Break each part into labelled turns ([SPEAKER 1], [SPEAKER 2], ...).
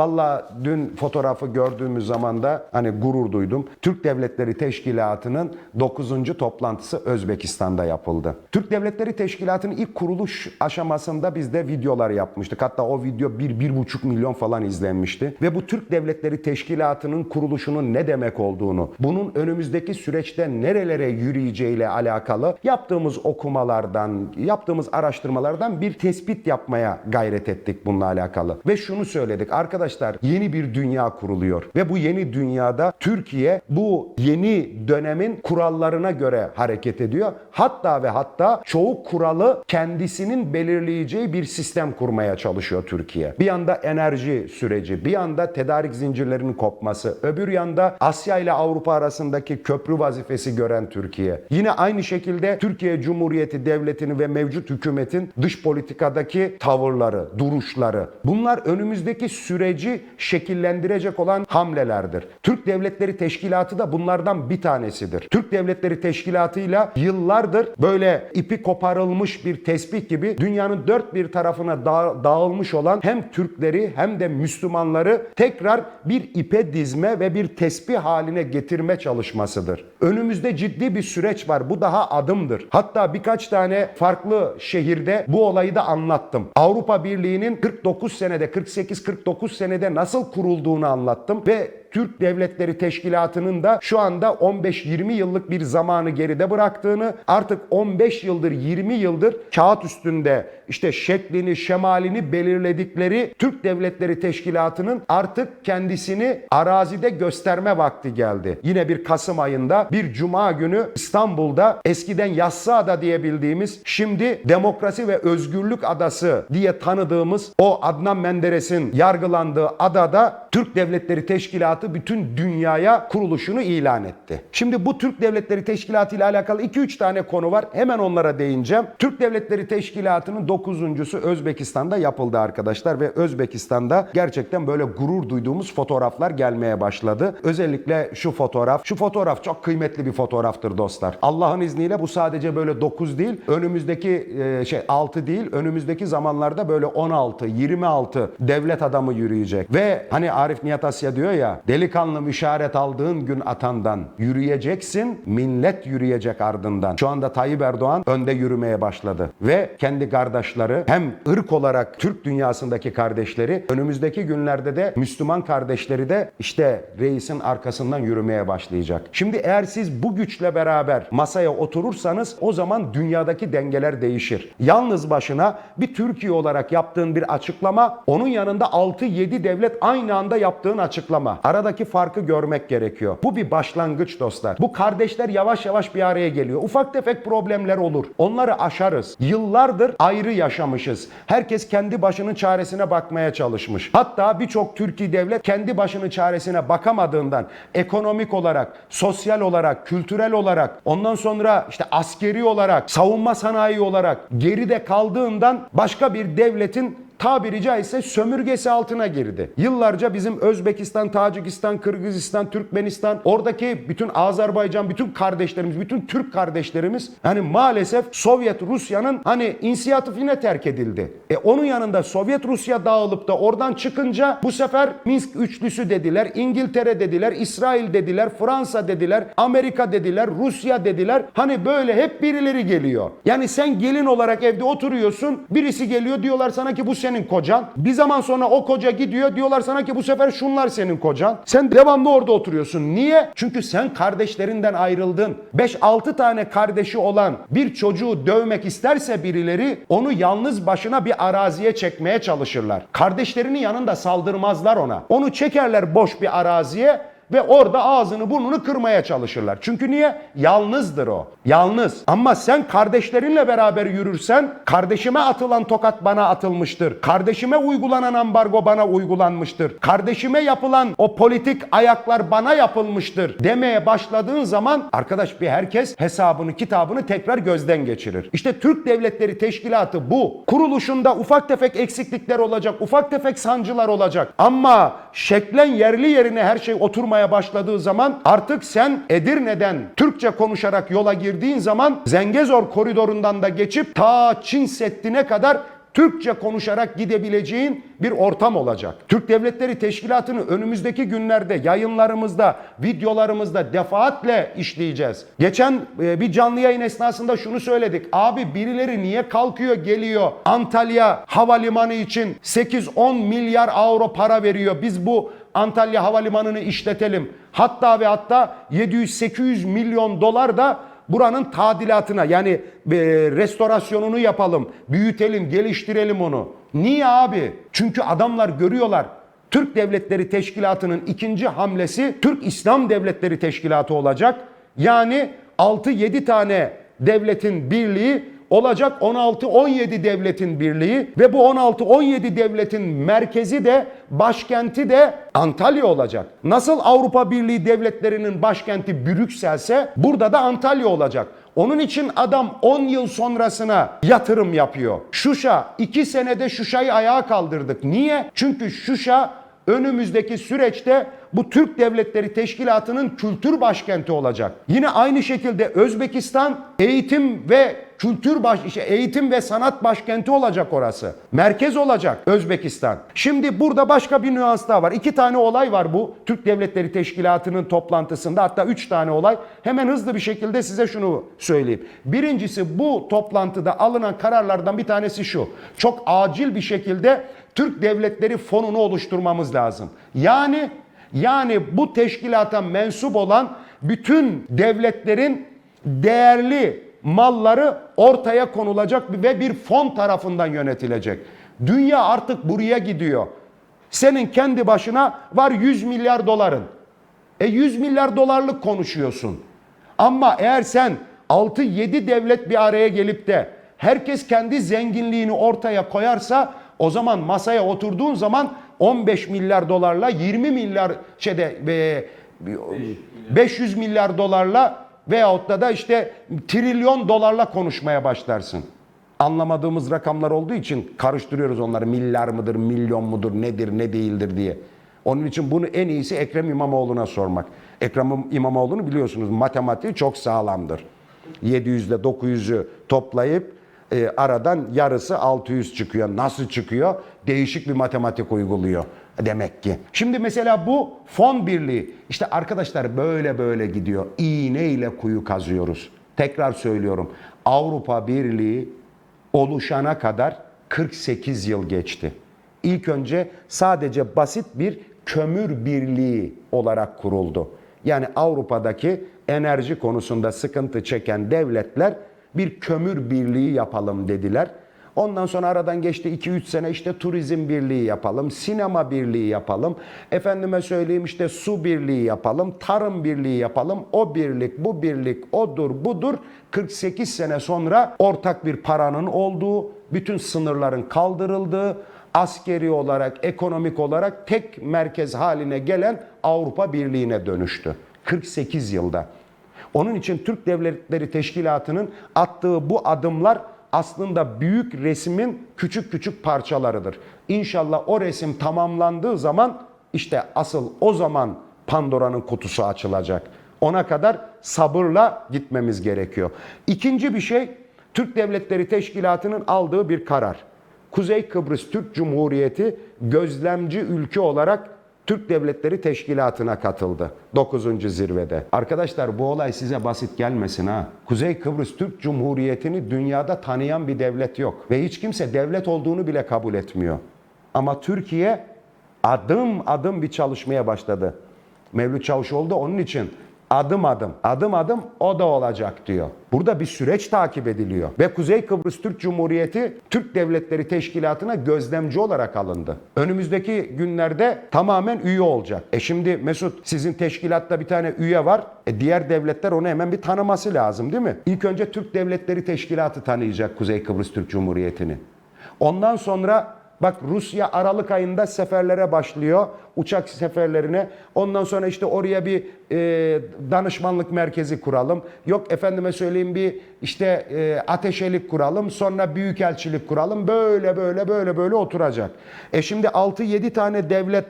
[SPEAKER 1] Valla dün fotoğrafı gördüğümüz zaman da hani gurur duydum. Türk Devletleri Teşkilatı'nın 9. toplantısı Özbekistan'da yapıldı. Türk Devletleri Teşkilatı'nın ilk kuruluş aşamasında biz de videolar yapmıştık. Hatta o video 1-1,5 milyon falan izlenmişti. Ve bu Türk Devletleri Teşkilatı'nın kuruluşunun ne demek olduğunu, bunun önümüzdeki süreçte nerelere yürüyeceğiyle alakalı yaptığımız okumalardan, yaptığımız araştırmalardan bir tespit yapmaya gayret ettik bununla alakalı. Ve şunu söyledik arkadaşlar yeni bir dünya kuruluyor ve bu yeni dünyada Türkiye bu yeni dönemin kurallarına göre hareket ediyor. Hatta ve hatta çoğu kuralı kendisinin belirleyeceği bir sistem kurmaya çalışıyor Türkiye. Bir yanda enerji süreci, bir yanda tedarik zincirlerinin kopması, öbür yanda Asya ile Avrupa arasındaki köprü vazifesi gören Türkiye. Yine aynı şekilde Türkiye Cumhuriyeti Devleti'ni ve mevcut hükümetin dış politikadaki tavırları, duruşları. Bunlar önümüzdeki süreci şekillendirecek olan hamlelerdir. Türk Devletleri Teşkilatı da bunlardan bir tanesidir. Türk Devletleri Teşkilatı'yla yıllardır böyle ipi koparılmış bir tespih gibi dünyanın dört bir tarafına da- dağılmış olan hem Türkleri hem de Müslümanları tekrar bir ipe dizme ve bir tespih haline getirme çalışmasıdır. Önümüzde ciddi bir süreç var. Bu daha adımdır. Hatta birkaç tane farklı şehirde bu olayı da anlattım. Avrupa Birliği'nin 49 senede, 48-49 senede nasıl kurulduğunu anlattım ve Türk Devletleri Teşkilatı'nın da şu anda 15-20 yıllık bir zamanı geride bıraktığını, artık 15 yıldır 20 yıldır kağıt üstünde işte şeklini, şemalini belirledikleri Türk Devletleri Teşkilatı'nın artık kendisini arazide gösterme vakti geldi. Yine bir Kasım ayında bir cuma günü İstanbul'da eskiden Yassıada diye bildiğimiz şimdi Demokrasi ve Özgürlük Adası diye tanıdığımız o Adnan Menderes'in yargılandığı adada Türk Devletleri Teşkilatı bütün dünyaya kuruluşunu ilan etti. Şimdi bu Türk Devletleri Teşkilatı ile alakalı 2-3 tane konu var. Hemen onlara değineceğim. Türk Devletleri Teşkilatı'nın 9.sü Özbekistan'da yapıldı arkadaşlar ve Özbekistan'da gerçekten böyle gurur duyduğumuz fotoğraflar gelmeye başladı. Özellikle şu fotoğraf. Şu fotoğraf çok kıymetli bir fotoğraftır dostlar. Allah'ın izniyle bu sadece böyle 9 değil, önümüzdeki e, şey 6 değil, önümüzdeki zamanlarda böyle 16, 26 devlet adamı yürüyecek. Ve hani Arif Nihat Asya diyor ya, delikanlı müşaret aldığın gün atandan yürüyeceksin, millet yürüyecek ardından. Şu anda Tayyip Erdoğan önde yürümeye başladı. Ve kendi kardeşleri hem ırk olarak Türk dünyasındaki kardeşleri, önümüzdeki günlerde de Müslüman kardeşleri de işte reisin arkasından yürümeye başlayacak. Şimdi eğer siz bu güçle beraber masaya oturursanız o zaman dünyadaki dengeler değişir. Yalnız başına bir Türkiye olarak yaptığın bir açıklama, onun yanında 6-7 devlet aynı anda yaptığın açıklama. Aradaki farkı görmek gerekiyor. Bu bir başlangıç dostlar. Bu kardeşler yavaş yavaş bir araya geliyor. Ufak tefek problemler olur. Onları aşarız. Yıllardır ayrı yaşamışız. Herkes kendi başının çaresine bakmaya çalışmış. Hatta birçok Türkiye devlet kendi başının çaresine bakamadığından ekonomik olarak, sosyal olarak, kültürel olarak, ondan sonra işte askeri olarak, savunma sanayi olarak geride kaldığından başka bir devletin tabiri caizse sömürgesi altına girdi. Yıllarca bizim Özbekistan, Tacikistan, Kırgızistan, Türkmenistan, oradaki bütün Azerbaycan, bütün kardeşlerimiz, bütün Türk kardeşlerimiz hani maalesef Sovyet Rusya'nın hani inisiyatifine terk edildi. E onun yanında Sovyet Rusya dağılıp da oradan çıkınca bu sefer Minsk üçlüsü dediler, İngiltere dediler, İsrail dediler, Fransa dediler, Amerika dediler, Rusya dediler. Hani böyle hep birileri geliyor. Yani sen gelin olarak evde oturuyorsun, birisi geliyor diyorlar sana ki bu senin kocan. Bir zaman sonra o koca gidiyor diyorlar sana ki bu sefer şunlar senin kocan. Sen devamlı orada oturuyorsun. Niye? Çünkü sen kardeşlerinden ayrıldın. 5-6 tane kardeşi olan bir çocuğu dövmek isterse birileri onu yalnız başına bir araziye çekmeye çalışırlar. Kardeşlerinin yanında saldırmazlar ona. Onu çekerler boş bir araziye ve orada ağzını burnunu kırmaya çalışırlar. Çünkü niye? Yalnızdır o. Yalnız. Ama sen kardeşlerinle beraber yürürsen kardeşime atılan tokat bana atılmıştır. Kardeşime uygulanan ambargo bana uygulanmıştır. Kardeşime yapılan o politik ayaklar bana yapılmıştır demeye başladığın zaman arkadaş bir herkes hesabını kitabını tekrar gözden geçirir. İşte Türk Devletleri Teşkilatı bu. Kuruluşunda ufak tefek eksiklikler olacak, ufak tefek sancılar olacak. Ama şeklen yerli yerine her şey oturmaya başladığı zaman artık sen Edirne'den Türkçe konuşarak yola girdiğin zaman Zengezor koridorundan da geçip ta Çin Seddi'ne kadar Türkçe konuşarak gidebileceğin bir ortam olacak. Türk Devletleri Teşkilatı'nı önümüzdeki günlerde yayınlarımızda, videolarımızda defaatle işleyeceğiz. Geçen e, bir canlı yayın esnasında şunu söyledik. Abi birileri niye kalkıyor geliyor Antalya Havalimanı için 8-10 milyar avro para veriyor. Biz bu Antalya Havalimanı'nı işletelim. Hatta ve hatta 700-800 milyon dolar da buranın tadilatına yani e, restorasyonunu yapalım, büyütelim, geliştirelim onu. Niye abi? Çünkü adamlar görüyorlar. Türk Devletleri Teşkilatı'nın ikinci hamlesi Türk İslam Devletleri Teşkilatı olacak. Yani 6-7 tane devletin birliği olacak 16-17 devletin birliği ve bu 16-17 devletin merkezi de başkenti de Antalya olacak. Nasıl Avrupa Birliği devletlerinin başkenti Brüksel'se burada da Antalya olacak. Onun için adam 10 yıl sonrasına yatırım yapıyor. Şuşa 2 senede Şuşa'yı ayağa kaldırdık. Niye? Çünkü Şuşa önümüzdeki süreçte bu Türk Devletleri Teşkilatı'nın kültür başkenti olacak. Yine aynı şekilde Özbekistan eğitim ve kültür baş işte eğitim ve sanat başkenti olacak orası. Merkez olacak Özbekistan. Şimdi burada başka bir nüans daha var. İki tane olay var bu Türk Devletleri Teşkilatı'nın toplantısında hatta üç tane olay. Hemen hızlı bir şekilde size şunu söyleyeyim. Birincisi bu toplantıda alınan kararlardan bir tanesi şu. Çok acil bir şekilde Türk Devletleri Fonu'nu oluşturmamız lazım. Yani yani bu teşkilata mensup olan bütün devletlerin değerli malları ortaya konulacak ve bir fon tarafından yönetilecek. Dünya artık buraya gidiyor. Senin kendi başına var 100 milyar doların. E 100 milyar dolarlık konuşuyorsun. Ama eğer sen 6-7 devlet bir araya gelip de herkes kendi zenginliğini ortaya koyarsa o zaman masaya oturduğun zaman 15 milyar dolarla 20 milyar şeyde ve 500 milyar dolarla veyahut da da işte trilyon dolarla konuşmaya başlarsın. Anlamadığımız rakamlar olduğu için karıştırıyoruz onları. Milyar mıdır, milyon mudur, nedir, ne değildir diye. Onun için bunu en iyisi Ekrem İmamoğlu'na sormak. Ekrem İmamoğlu'nu biliyorsunuz matematiği çok sağlamdır. 700 ile 900'ü toplayıp e, aradan yarısı 600 çıkıyor. Nasıl çıkıyor? Değişik bir matematik uyguluyor demek ki. Şimdi mesela bu fon birliği işte arkadaşlar böyle böyle gidiyor. İğne ile kuyu kazıyoruz. Tekrar söylüyorum. Avrupa Birliği oluşana kadar 48 yıl geçti. İlk önce sadece basit bir kömür birliği olarak kuruldu. Yani Avrupa'daki enerji konusunda sıkıntı çeken devletler bir kömür birliği yapalım dediler. Ondan sonra aradan geçti 2-3 sene işte turizm birliği yapalım, sinema birliği yapalım, efendime söyleyeyim işte su birliği yapalım, tarım birliği yapalım, o birlik, bu birlik, odur, budur. 48 sene sonra ortak bir paranın olduğu, bütün sınırların kaldırıldığı, askeri olarak, ekonomik olarak tek merkez haline gelen Avrupa Birliği'ne dönüştü. 48 yılda. Onun için Türk Devletleri Teşkilatı'nın attığı bu adımlar aslında büyük resmin küçük küçük parçalarıdır. İnşallah o resim tamamlandığı zaman işte asıl o zaman Pandora'nın kutusu açılacak. Ona kadar sabırla gitmemiz gerekiyor. İkinci bir şey Türk Devletleri Teşkilatı'nın aldığı bir karar. Kuzey Kıbrıs Türk Cumhuriyeti gözlemci ülke olarak Türk Devletleri Teşkilatı'na katıldı 9. zirvede. Arkadaşlar bu olay size basit gelmesin ha. Kuzey Kıbrıs Türk Cumhuriyeti'ni dünyada tanıyan bir devlet yok. Ve hiç kimse devlet olduğunu bile kabul etmiyor. Ama Türkiye adım adım bir çalışmaya başladı. Mevlüt Çavuşoğlu da onun için adım adım, adım adım o da olacak diyor. Burada bir süreç takip ediliyor. Ve Kuzey Kıbrıs Türk Cumhuriyeti Türk Devletleri Teşkilatı'na gözlemci olarak alındı. Önümüzdeki günlerde tamamen üye olacak. E şimdi Mesut sizin teşkilatta bir tane üye var. E diğer devletler onu hemen bir tanıması lazım değil mi? İlk önce Türk Devletleri Teşkilatı tanıyacak Kuzey Kıbrıs Türk Cumhuriyeti'ni. Ondan sonra Bak Rusya Aralık ayında seferlere başlıyor. Uçak seferlerine. Ondan sonra işte oraya bir e, danışmanlık merkezi kuralım. Yok efendime söyleyeyim bir işte e, ateşelik kuralım. Sonra büyükelçilik kuralım. Böyle böyle böyle böyle oturacak. E şimdi 6-7 tane devlet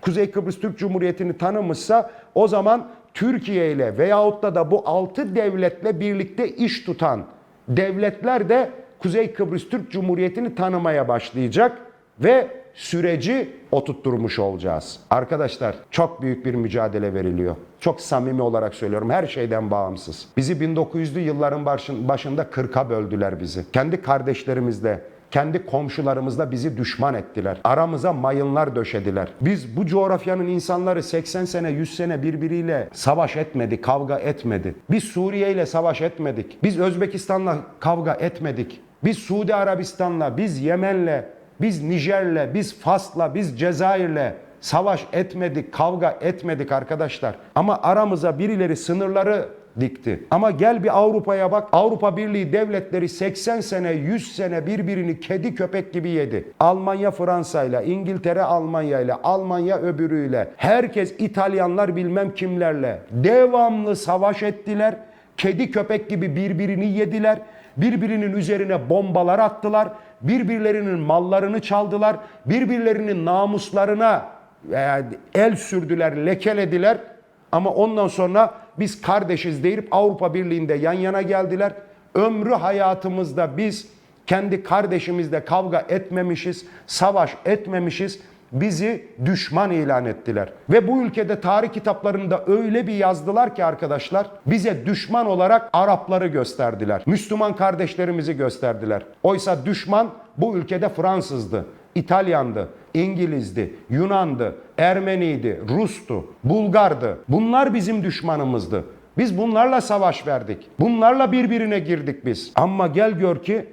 [SPEAKER 1] Kuzey Kıbrıs Türk Cumhuriyeti'ni tanımışsa o zaman Türkiye ile veyahut da da bu 6 devletle birlikte iş tutan devletler de Kuzey Kıbrıs Türk Cumhuriyeti'ni tanımaya başlayacak ve süreci oturtturmuş olacağız. Arkadaşlar çok büyük bir mücadele veriliyor. Çok samimi olarak söylüyorum her şeyden bağımsız. Bizi 1900'lü yılların başın- başında kırka böldüler bizi. Kendi kardeşlerimizle, kendi komşularımızla bizi düşman ettiler. Aramıza mayınlar döşediler. Biz bu coğrafyanın insanları 80 sene 100 sene birbiriyle savaş etmedi, kavga etmedi. Biz Suriye ile savaş etmedik. Biz Özbekistan'la kavga etmedik. Biz Suudi Arabistan'la, biz Yemen'le, biz Nijer'le, biz Fas'la, biz Cezayir'le savaş etmedik, kavga etmedik arkadaşlar. Ama aramıza birileri sınırları dikti. Ama gel bir Avrupa'ya bak. Avrupa Birliği devletleri 80 sene, 100 sene birbirini kedi köpek gibi yedi. Almanya Fransa'yla, İngiltere Almanya'yla, Almanya öbürüyle, herkes İtalyanlar bilmem kimlerle devamlı savaş ettiler. Kedi köpek gibi birbirini yediler. Birbirinin üzerine bombalar attılar. Birbirlerinin mallarını çaldılar. Birbirlerinin namuslarına e, el sürdüler, lekelediler. Ama ondan sonra biz kardeşiz deyip Avrupa Birliği'nde yan yana geldiler. Ömrü hayatımızda biz kendi kardeşimizle kavga etmemişiz, savaş etmemişiz. Bizi düşman ilan ettiler. Ve bu ülkede tarih kitaplarında öyle bir yazdılar ki arkadaşlar bize düşman olarak Arapları gösterdiler. Müslüman kardeşlerimizi gösterdiler. Oysa düşman bu ülkede Fransızdı. İtalyandı, İngilizdi, Yunandı, Ermeniydi, Rus'tu, Bulgardı. Bunlar bizim düşmanımızdı. Biz bunlarla savaş verdik. Bunlarla birbirine girdik biz. Ama gel gör ki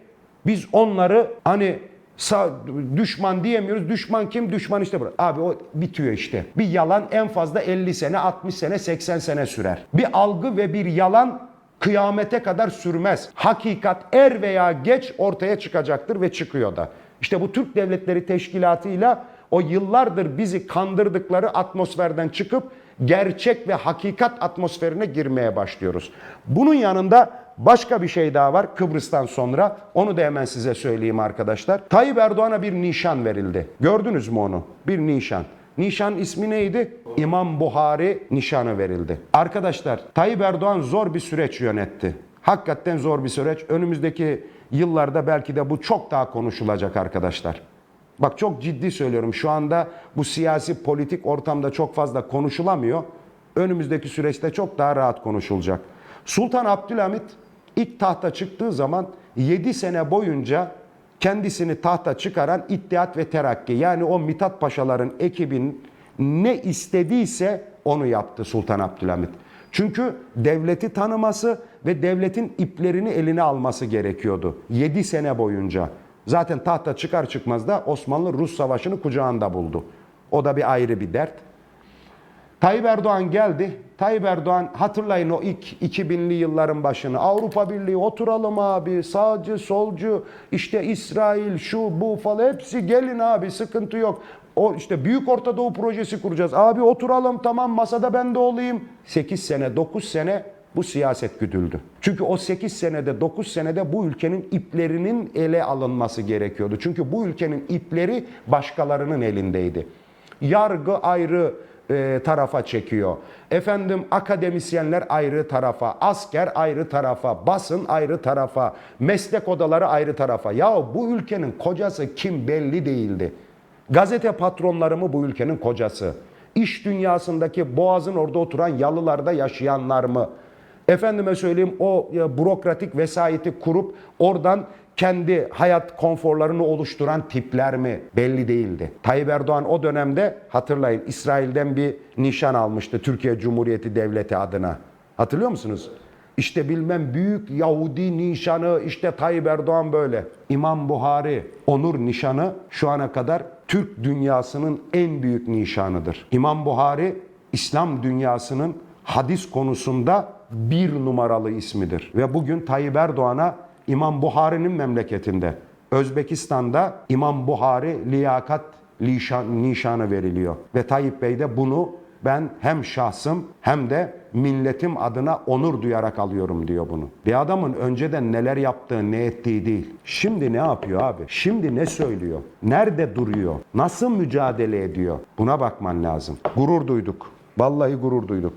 [SPEAKER 1] biz onları hani sa- düşman diyemiyoruz. Düşman kim? Düşman işte bu. Abi o bitiyor işte. Bir yalan en fazla 50 sene, 60 sene, 80 sene sürer. Bir algı ve bir yalan kıyamete kadar sürmez. Hakikat er veya geç ortaya çıkacaktır ve çıkıyor da. İşte bu Türk Devletleri Teşkilatı'yla o yıllardır bizi kandırdıkları atmosferden çıkıp gerçek ve hakikat atmosferine girmeye başlıyoruz. Bunun yanında başka bir şey daha var Kıbrıs'tan sonra. Onu da hemen size söyleyeyim arkadaşlar. Tayyip Erdoğan'a bir nişan verildi. Gördünüz mü onu? Bir nişan. Nişan ismi neydi? İmam Buhari nişanı verildi. Arkadaşlar Tayyip Erdoğan zor bir süreç yönetti. Hakikaten zor bir süreç. Önümüzdeki yıllarda belki de bu çok daha konuşulacak arkadaşlar. Bak çok ciddi söylüyorum. Şu anda bu siyasi politik ortamda çok fazla konuşulamıyor. Önümüzdeki süreçte çok daha rahat konuşulacak. Sultan Abdülhamit ilk tahta çıktığı zaman 7 sene boyunca kendisini tahta çıkaran İttihat ve Terakki yani o Mithat Paşaların ekibin ne istediyse onu yaptı Sultan Abdülhamit. Çünkü devleti tanıması ve devletin iplerini eline alması gerekiyordu 7 sene boyunca. Zaten tahta çıkar çıkmaz da Osmanlı-Rus savaşını kucağında buldu. O da bir ayrı bir dert. Tayyip Erdoğan geldi. Tayyip Erdoğan hatırlayın o ilk 2000'li yılların başını. Avrupa Birliği oturalım abi. Sağcı, solcu, işte İsrail, şu, bu falan hepsi gelin abi sıkıntı yok. O işte Büyük Orta Doğu projesi kuracağız. Abi oturalım tamam masada ben de olayım. 8 sene, 9 sene bu siyaset güdüldü. Çünkü o 8 senede 9 senede bu ülkenin iplerinin ele alınması gerekiyordu. Çünkü bu ülkenin ipleri başkalarının elindeydi. Yargı ayrı e, tarafa çekiyor. Efendim akademisyenler ayrı tarafa, asker ayrı tarafa, basın ayrı tarafa, meslek odaları ayrı tarafa. Ya bu ülkenin kocası kim belli değildi. Gazete patronları mı bu ülkenin kocası? İş dünyasındaki boğazın orada oturan yalılarda yaşayanlar mı? Efendime söyleyeyim o e, bürokratik vesayeti kurup oradan kendi hayat konforlarını oluşturan tipler mi belli değildi. Tayyip Erdoğan o dönemde hatırlayın İsrail'den bir nişan almıştı Türkiye Cumhuriyeti Devleti adına. Hatırlıyor musunuz? İşte bilmem büyük Yahudi nişanı işte Tayyip Erdoğan böyle. İmam Buhari onur nişanı şu ana kadar Türk dünyasının en büyük nişanıdır. İmam Buhari İslam dünyasının hadis konusunda bir numaralı ismidir. Ve bugün Tayyip Erdoğan'a İmam Buhari'nin memleketinde Özbekistan'da İmam Buhari liyakat nişan, nişanı veriliyor. Ve Tayyip Bey de bunu ben hem şahsım hem de milletim adına onur duyarak alıyorum diyor bunu. Bir adamın önceden neler yaptığı ne ettiği değil. Şimdi ne yapıyor abi? Şimdi ne söylüyor? Nerede duruyor? Nasıl mücadele ediyor? Buna bakman lazım. Gurur duyduk. Vallahi gurur duyduk.